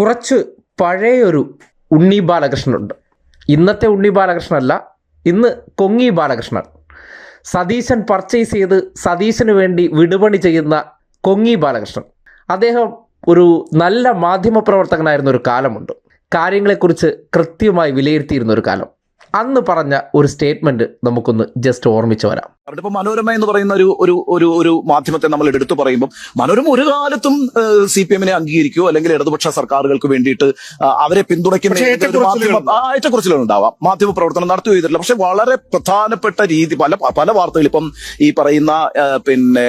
കുറച്ച് പഴയൊരു ഉണ്ണി ബാലകൃഷ്ണനുണ്ട് ഇന്നത്തെ ഉണ്ണി ബാലകൃഷ്ണനല്ല ഇന്ന് കൊങ്ങി ബാലകൃഷ്ണൻ. സതീശൻ പർച്ചേസ് ചെയ്ത് സതീശന് വേണ്ടി വിടുപണി ചെയ്യുന്ന കൊങ്ങി ബാലകൃഷ്ണൻ. അദ്ദേഹം ഒരു നല്ല മാധ്യമപ്രവർത്തകനായിരുന്ന ഒരു കാലമുണ്ട്. കാര്യങ്ങളെക്കുറിച്ച് കൃത്യമായി വിലയിരുത്തിയിരുന്ന ഒരു കാലം. അന്ന് പറഞ്ഞ ഒരു സ്റ്റേറ്റ്മെന്റ് നമുക്കൊന്ന് ജസ്റ്റ് ഓർമ്മിച്ച് വരാം. ഇപ്പൊ മനോരമ എന്ന് പറയുന്ന ഒരു ഒരു ഒരു ഒരു മാധ്യമത്തെ നമ്മൾ എടുത്തു പറയുമ്പോൾ മനോരമ ഒരു കാലത്തും സി പി എമ്മിനെ അംഗീകരിക്കുകയോ അല്ലെങ്കിൽ ഇടതുപക്ഷ സർക്കാരുകൾക്ക് വേണ്ടിയിട്ട് അവരെ പിന്തുണയ്ക്കുന്ന ഏറ്റക്കുറച്ചിലുകൾ ഉണ്ടാവാം. മാധ്യമ പ്രവർത്തനം നടത്തുകയോ ചെയ്തിട്ടില്ല പക്ഷെ വളരെ പ്രധാനപ്പെട്ട രീതി പല പല വാർത്തകൾ ഇപ്പം ഈ പറയുന്ന പിന്നെ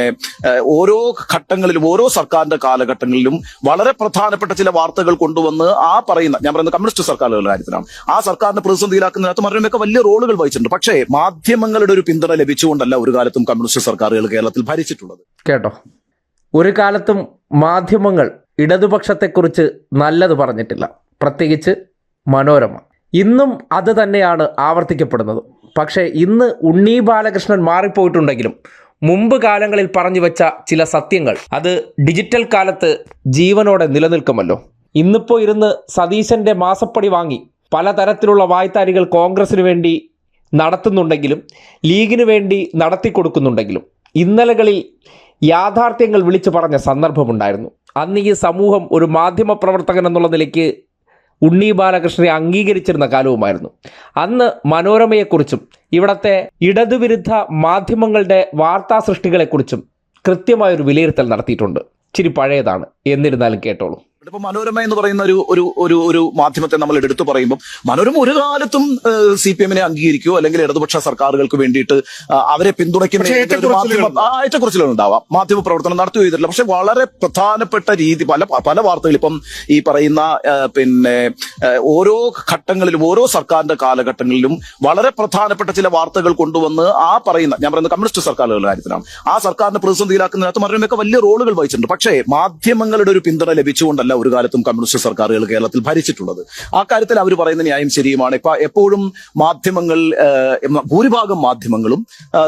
ഓരോ ഘട്ടങ്ങളിലും ഓരോ സർക്കാരിന്റെ കാലഘട്ടങ്ങളിലും വളരെ പ്രധാനപ്പെട്ട ചില വാർത്തകൾ കൊണ്ടുവന്ന് ആ പറയുന്ന ഞാൻ പറയുന്ന കമ്മ്യൂണിസ്റ്റ് സർക്കാരുകളുടെ കാര്യത്തിലാണ്. ആ സർക്കാരിന്റെ പ്രതിസന്ധിയിലാക്കുന്നതിനകത്ത് മനോരമയൊക്കെ വലിയ റോളുകൾ വഹിച്ചിട്ടുണ്ട്. പക്ഷേ മാധ്യമങ്ങളുടെ ഒരു പിന്തുണ ലഭിച്ചുകൊണ്ടല്ല ഒരു കാലത്തും കമ്മ്യൂണിസ്റ്റ് സർക്കാരുകൾ കേരളത്തിൽ ഭരിച്ചിട്ടുള്ളത്. കേട്ടോ. ഒരു കാലത്തും മാധ്യമങ്ങൾ ഇടതുപക്ഷത്തെക്കുറിച്ച് നല്ലത് പറഞ്ഞിട്ടില്ല. പ്രത്യേകിച്ച് മനോരമ. ഇന്നും അത് തന്നെയാണ് ആവർത്തിക്കപ്പെടുന്നത്. പക്ഷേ ഇന്ന് ഉണ്ണി ബാലകൃഷ്ണൻ മാറിപ്പോയിട്ടുണ്ടെങ്കിലും മുമ്പ് കാലങ്ങളിൽ പറഞ്ഞു വെച്ച ചില സത്യങ്ങൾ അത് ഡിജിറ്റൽ കാലത്ത് ജീവനോടെ നിലനിൽക്കുമല്ലോ. ഇന്നിപ്പോ ഇരുന്ന് സതീശന്റെ മാസപ്പടി വാങ്ങി പലതരത്തിലുള്ള വായ്ത്താരികൾ കോൺഗ്രസിന് വേണ്ടി നടത്തുന്നുണ്ടെങ്കിലും ലീഗിന് വേണ്ടി നടത്തി കൊടുക്കുന്നുണ്ടെങ്കിലും ഇന്നലകളിൽ യാഥാർത്ഥ്യങ്ങൾ വിളിച്ചു പറഞ്ഞ സന്ദർഭമുണ്ടായിരുന്നു. അന്ന് ഈ സമൂഹം ഒരു മാധ്യമ പ്രവർത്തകൻ എന്നുള്ള നിലയ്ക്ക് ഉണ്ണി ബാലകൃഷ്ണനെ അംഗീകരിച്ചിരുന്ന കാലവുമായിരുന്നു. അന്ന് മനോരമയെക്കുറിച്ചും ഇവിടത്തെ ഇടതുവിരുദ്ധ മാധ്യമങ്ങളുടെ വാർത്താ സൃഷ്ടികളെക്കുറിച്ചും കൃത്യമായൊരു വിലയിരുത്തൽ നടത്തിയിട്ടുണ്ട്. ഇച്ചിരി പഴയതാണ് എന്നിരുന്നാലും കേട്ടോളൂ. ഇപ്പൊ മനോരമ എന്ന് പറയുന്ന ഒരു ഒരു ഒരു ഒരു മാധ്യമത്തെ നമ്മൾ എടുത്തു പറയുമ്പോൾ മനോരമ ഒരു കാലത്തും സി പി എമ്മിനെ അംഗീകരിക്കുകയോ അല്ലെങ്കിൽ ഇടതുപക്ഷ സർക്കാരുകൾക്ക് വേണ്ടിയിട്ട് അവരെ പിന്തുണയ്ക്കുന്ന ഏറ്റക്കുറച്ചിലുകൾ ഉണ്ടാവാം. മാധ്യമ പ്രവർത്തനം നടത്തുകയോ ചെയ്തിട്ടില്ല പക്ഷെ വളരെ പ്രധാനപ്പെട്ട രീതി പല പല വാർത്തകൾ ഇപ്പം ഈ പറയുന്ന പിന്നെ ഓരോ ഘട്ടങ്ങളിലും ഓരോ സർക്കാരിന്റെ കാലഘട്ടങ്ങളിലും വളരെ പ്രധാനപ്പെട്ട ചില വാർത്തകൾ കൊണ്ടുവന്ന് ആ പറയുന്ന ഞാൻ പറയുന്ന കമ്മ്യൂണിസ്റ്റ് സർക്കാരുകളുടെ കാര്യത്തിലാണ്. ആ സർക്കാരിനെ പ്രതിസന്ധിയിലാക്കുന്നതിനകത്ത് മനോരമയൊക്കെ വലിയ റോളുകൾ വഹിച്ചിട്ടുണ്ട്. പക്ഷേ മാധ്യമങ്ങളുടെ ഒരു പിന്തുണ ലഭിച്ചുകൊണ്ടല്ല ഒരു കാലത്തും കമ്മ്യൂണിസ്റ്റ് സർക്കാരുകൾ കേരളത്തിൽ ഭരിച്ചിട്ടുള്ളത്. ആ കാര്യത്തിൽ അവർ പറയുന്ന ന്യായം ശരിയുമാണ്. ഇപ്പൊ എപ്പോഴും മാധ്യമങ്ങൾ ഭൂരിഭാഗം മാധ്യമങ്ങളും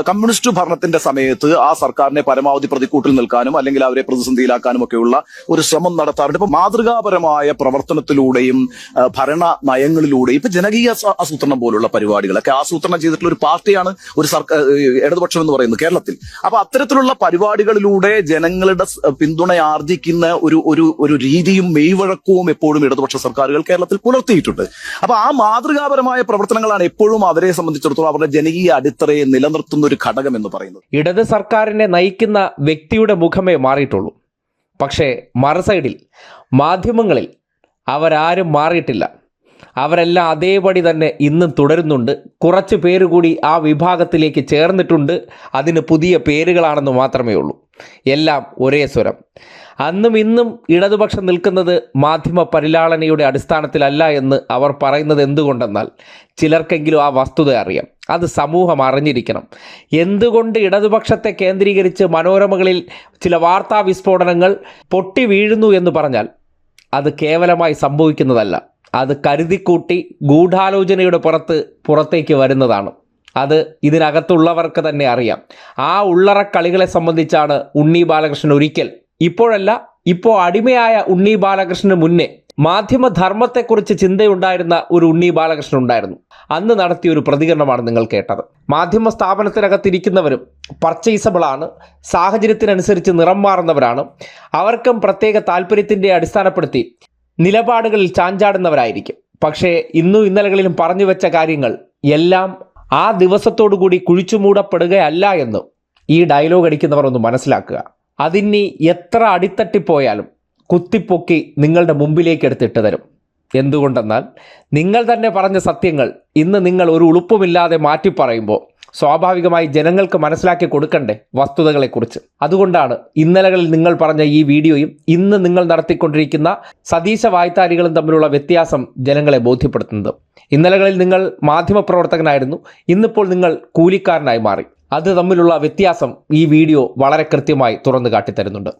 കമ്മ്യൂണിസ്റ്റ് ഭരണത്തിന്റെ സമയത്ത് ആ സർക്കാരിനെ പരമാവധി പ്രതിക്കൂട്ടിൽ നിൽക്കാനും അല്ലെങ്കിൽ അവരെ പ്രതിസന്ധിയിലാക്കാനും ഒക്കെയുള്ള ഒരു ശ്രമം നടത്താറുണ്ട്. ഇപ്പൊ മാതൃകാപരമായ പ്രവർത്തനത്തിലൂടെയും ഭരണ നയങ്ങളിലൂടെയും ഇപ്പൊ ജനകീയ ആസൂ- ആസൂത്രണം പോലുള്ള പരിപാടികളൊക്കെ ആസൂത്രണം ചെയ്തിട്ടുള്ള ഒരു പാർട്ടിയാണ് ഒരു സർക്കാർ ഇടതുപക്ഷം എന്ന് പറയുന്നത് കേരളത്തിൽ. അപ്പൊ അത്തരത്തിലുള്ള പരിപാടികളിലൂടെ ജനങ്ങളുടെ പിന്തുണ ആർജിക്കുന്ന ഒരു ഒരു ഒരു രീതിയും മെയ്വഴക്കവും എപ്പോഴും ഇടതുപക്ഷ സർക്കാരുകൾ കേരളത്തിൽ പുലർത്തിയിട്ടുണ്ട്. അപ്പൊ ആ മാതൃകാപരമായ പ്രവർത്തനങ്ങളാണ് എപ്പോഴും അവരെ സംബന്ധിച്ചിടത്തോളം അവരുടെ ജനകീയ അടിത്തറയെ നിലനിർത്തുന്ന ഒരു ഘടകം എന്ന് പറയുന്നത്. ഇടത് സർക്കാരിനെ നയിക്കുന്ന വ്യക്തിയുടെ മുഖമേ മാറിയിട്ടുള്ളൂ. പക്ഷേ മറുസൈഡിൽ മാധ്യമങ്ങളിൽ അവരാരും മാറിയിട്ടില്ല. അവരെല്ലാം അതേപടി തന്നെ ഇന്നും തുടരുന്നുണ്ട്. കുറച്ച് പേര് കൂടി ആ വിഭാഗത്തിലേക്ക് ചേർന്നിട്ടുണ്ട്. അതിന് പുതിയ പേരുകളാണെന്ന് മാത്രമേ ഉള്ളൂ. എല്ലാം ഒരേ സ്വരം. അന്നും ഇന്നും ഇടതുപക്ഷം നിൽക്കുന്നത് മാധ്യമ പരിലാളനയുടെ അടിസ്ഥാനത്തിലല്ല എന്ന് അവർ പറയുന്നത് എന്തുകൊണ്ടെന്നാൽ ചിലർക്കെങ്കിലും ആ വസ്തുത അറിയാം. അത് സമൂഹം അറിഞ്ഞിരിക്കണം. എന്തുകൊണ്ട് ഇടതുപക്ഷത്തെ കേന്ദ്രീകരിച്ച് മനോരമകളിൽ ചില വാർത്താ വിസ്ഫോടനങ്ങൾ പൊട്ടി വീഴുന്നു എന്ന് പറഞ്ഞാൽ അത് കേവലമായി സംഭവിക്കുന്നതല്ല. അത് കരുതിക്കൂട്ടി ഗൂഢാലോചനയുടെ പുറത്ത് പുറത്തേക്ക് വരുന്നതാണ്. അത് ഇതിനകത്തുള്ളവർക്ക് തന്നെ അറിയാം. ആ ഉള്ളറ കളികളെ സംബന്ധിച്ചാണ് ഉണ്ണി ബാലകൃഷ്ണൻ ഒരിക്കൽ ഇപ്പോഴല്ല ഇപ്പോൾ അടിമയായ ഉണ്ണി ബാലകൃഷ്ണന് മുന്നേ മാധ്യമധർമ്മത്തെക്കുറിച്ച് ചിന്തയുണ്ടായിരുന്ന ഒരു ഉണ്ണി ബാലകൃഷ്ണൻ ഉണ്ടായിരുന്നു. അന്ന് നടത്തിയ ഒരു പ്രതികരണമാണ് നിങ്ങൾ കേട്ടത്. മാധ്യമ സ്ഥാപനത്തിനകത്തിരിക്കുന്നവരും പർച്ചേസബിളാണ് സാഹചര്യത്തിനനുസരിച്ച് നിറം മാറുന്നവരാണ് അവർക്കും പ്രത്യേക താല്പര്യത്തിന്റെ അടിസ്ഥാനപ്പെടുത്തി നിലപാടുകളിൽ ചാഞ്ചാടുന്നവരായിരിക്കും. പക്ഷേ ഇന്നും ഇന്നലകളിലും പറഞ്ഞു വെച്ച കാര്യങ്ങൾ എല്ലാം ആ ദിവസത്തോടുകൂടി കുഴിച്ചുമൂടപ്പെടുകയല്ല എന്ന് ഈ ഡയലോഗ് അടിക്കുന്നവർ ഒന്ന് മനസ്സിലാക്കുക. അതിനി എത്ര അടിത്തട്ടിപ്പോയാലും കുത്തിപ്പൊക്കി നിങ്ങളുടെ മുമ്പിലേക്ക് എടുത്തിട്ട് തരും. എന്തുകൊണ്ടെന്നാൽ നിങ്ങൾ തന്നെ പറഞ്ഞ സത്യങ്ങൾ ഇന്ന് നിങ്ങൾ ഒരു ഉളുപ്പുമില്ലാതെ മാറ്റി പറയുമ്പോൾ സ്വാഭാവികമായി ജനങ്ങൾക്ക് മനസ്സിലാക്കി കൊടുക്കണ്ടേ വസ്തുതകളെക്കുറിച്ച്. അതുകൊണ്ടാണ് ഇന്നലകളിൽ നിങ്ങൾ പറഞ്ഞ ഈ വീഡിയോയും ഇന്ന് നിങ്ങൾ നടത്തിക്കൊണ്ടിരിക്കുന്ന സതീശ വായ്ത്താരികളും തമ്മിലുള്ള വ്യത്യാസം ജനങ്ങളെ ബോധ്യപ്പെടുത്തുന്നത്. ഇന്നലകളിൽ നിങ്ങൾ മാധ്യമപ്രവർത്തകനായിരുന്നു. ഇന്നിപ്പോൾ നിങ്ങൾ കൂലിക്കാരനായി മാറി. അത് തമ്മിലുള്ള വ്യത്യാസം ഈ വീഡിയോ വളരെ കൃത്യമായി തുറന്നു കാട്ടിത്തരുന്നുണ്ട്.